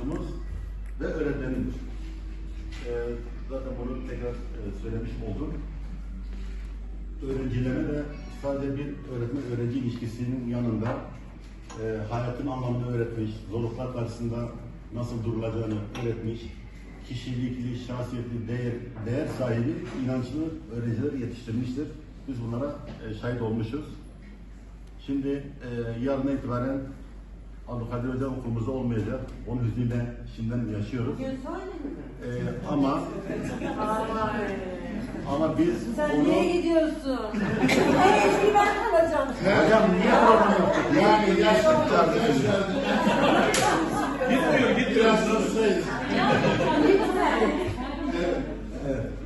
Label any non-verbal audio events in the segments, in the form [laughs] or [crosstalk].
dostumuz ve öğretmenimiz. Ee, zaten bunu tekrar e, söylemiş oldum. Öğrencilere de sadece bir öğretmen-öğrenci ilişkisinin yanında e, hayatın anlamını öğretmiş, zorluklar karşısında nasıl durulacağını öğretmiş, kişilikli, şahsiyetli, değer, değer sahibi, inançlı öğrenciler yetiştirmiştir. Biz bunlara e, şahit olmuşuz. Şimdi e, yarına itibaren Abdülkadir Hoca okulumuzda olmayacak. Onun hüznüyle şimdiden yaşıyoruz. E, ama ama biz Sen onu... niye gidiyorsun? en eski ben kalacağım. Hocam niye program yaptık? Yani yaşlı bir arkadaşlar. Gitmiyor, gitmiyor. Biraz hastayız.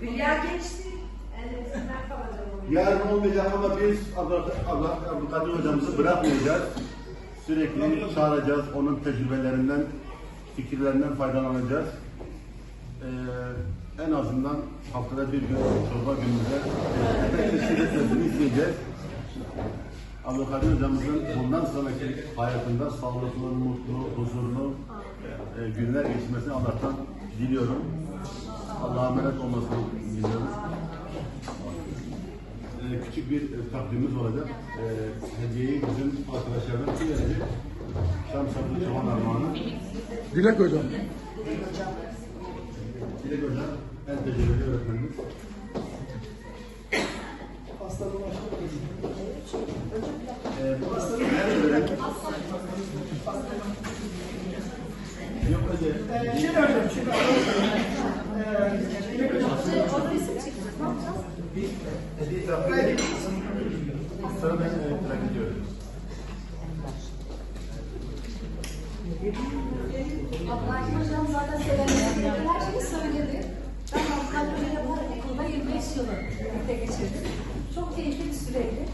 Hülya geçti. Yarın olmayacak ama biz Abdülkadir hocamızı bırakmayacağız. Sürekli çağıracağız. Onun tecrübelerinden, fikirlerinden faydalanacağız. Ee, en azından haftada bir gün çorba günümüzde teşkil etmesini isteyeceğiz. Abdülkadir hocamızın bundan sonraki hayatında sağlıklı, mutlu, huzurlu e, günler geçirmesini Allah'tan diliyorum. Allah'a emanet olmasını diliyorum. Ee, küçük bir e, takdimimiz olacak. Ee, hediyeyi bizim arkadaşlardan kim verecek? Çoban Armağanı. Dilek hocam. Dilek Hocam, en tecrübeli öğretmenimiz. Bu hastanın her öğren- Yok hocam. Şimdi hocam, şimdi Hediye takdim edeyim. Sonra ben e, merak ediyorum. Abdülhakim birlikte geçirdim. Çok keyifli bir süreydi.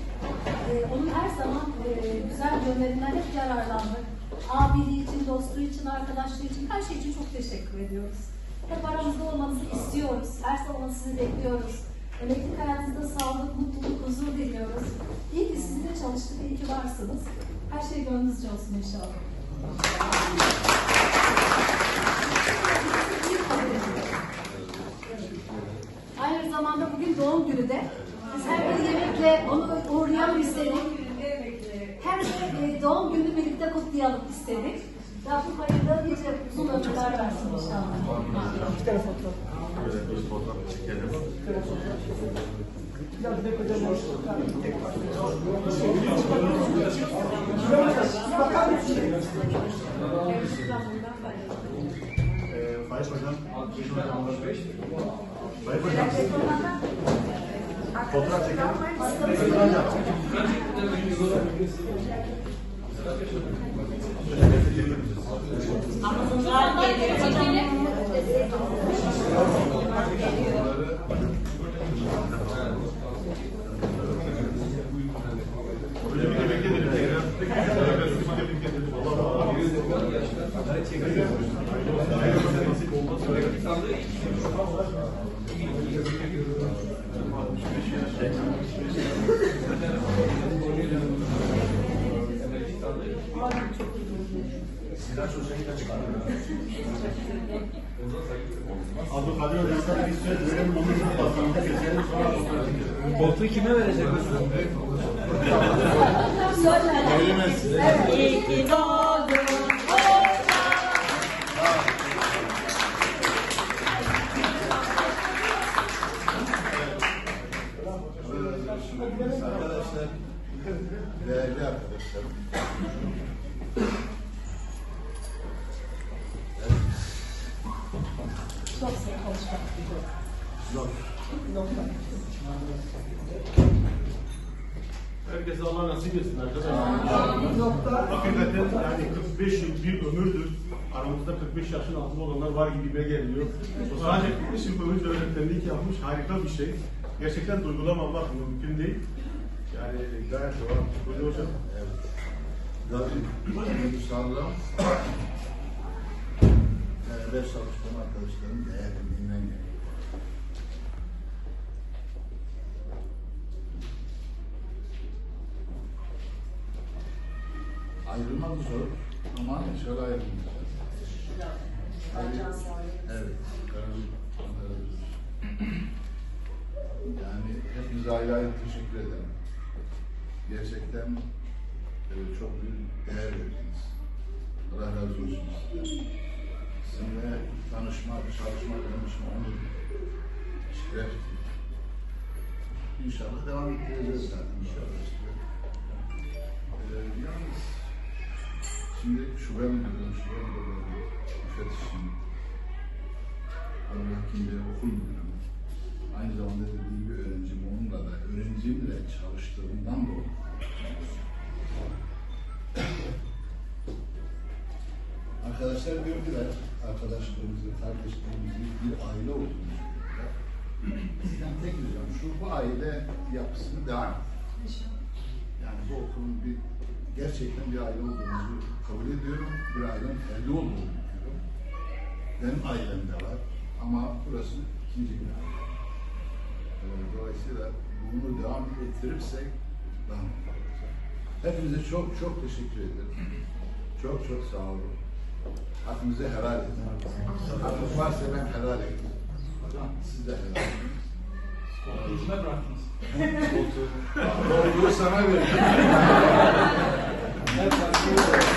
Ee, onun her zaman e, güzel yönlerinden hep yararlandık. Abiliği için, dostluğu için, arkadaşlığı için, her şey için çok teşekkür ediyoruz. Hep aramızda olmanızı istiyoruz. Her zaman sizi bekliyoruz. Emeklilik hayatınızda sağlık, mutluluk, huzur diliyoruz. İyi ki sizinle çalıştık, iyi ki varsınız. Her şey gönlünüzce olsun inşallah. Aynı zamanda bugün doğum günü de. Biz her bir yemekle onu uğrayalım istedik. Hem de e, doğum günü birlikte kutlayalım istedik. Rabbim hayırlı nice uzun ömürler versin inşallah. Böyle bir fotoğraf çekelim. Ee, Faik Hocam, Faik Hocam, fotoğraf çekelim. Ekran yap. Şöyle çekelim. Hocam bir de bekleyelim tekrar. Abdülkadir Hocam sana bir söz verelim, onu basalım, keselim, sonra. Koltuğu kime verecek? İyi ki doğdun. Arkadaşlar, değerli arkadaşlarım. Çok sevdim konuşmak. Zor. Herkese Allah nasip etsin arkadaşlar. Hakikaten yani 45 yıl bir ömürdür. Aramızda 45 yaşın altında olanlar var gibi geliyor. O sadece 45 yıl boyunca öğretmenlik yapmış harika bir şey. Gerçekten duygulamamak mümkün değil. Yani gayet doğru. Buyurun hocam. Rabbim duygusalla beraber çalıştığım arkadaşlarım ayrılmak zor ama şöyle ayrılmayacağız. Evet. Yani hepinize ayrı ayrı teşekkür ederim. Gerçekten e, çok büyük değer verdiniz. Allah razı olsun sizden. Sizinle tanışmak, çalışmak, tanışmak şerefti. İnşallah devam ettireceğiz zaten. İnşallah. Şimdi şube müdürü, şube müdürü, müfettişim, Anadolu Hakimliği okul müdürüm. Aynı zamanda dediğim gibi öğrencim, onunla da öğrencimle çalıştığımdan dolayı. Arkadaşlar gördüler, arkadaşlarımızı, kardeşlerimizi bir aile olduğunu. Sizden tek ricam şu, bu aile yapısını devam ettirin. Yani bu okulun bir gerçekten bir aile olduğumuzu kabul ediyorum. Bir ailenin ferdi olduğunu biliyorum. Benim ailem de var ama burası ikinci bir aile. Ee, Dolayısıyla bunu devam ettirirsek daha mutlu olacağım. Hepinize çok çok teşekkür ederim. Çok çok sağ olun. Hakkınızı helal edin. Hakkınız varsa ben helal edin. Siz de helal edin. Kime bıraktınız? Doğruyu sana [laughs] Obrigado.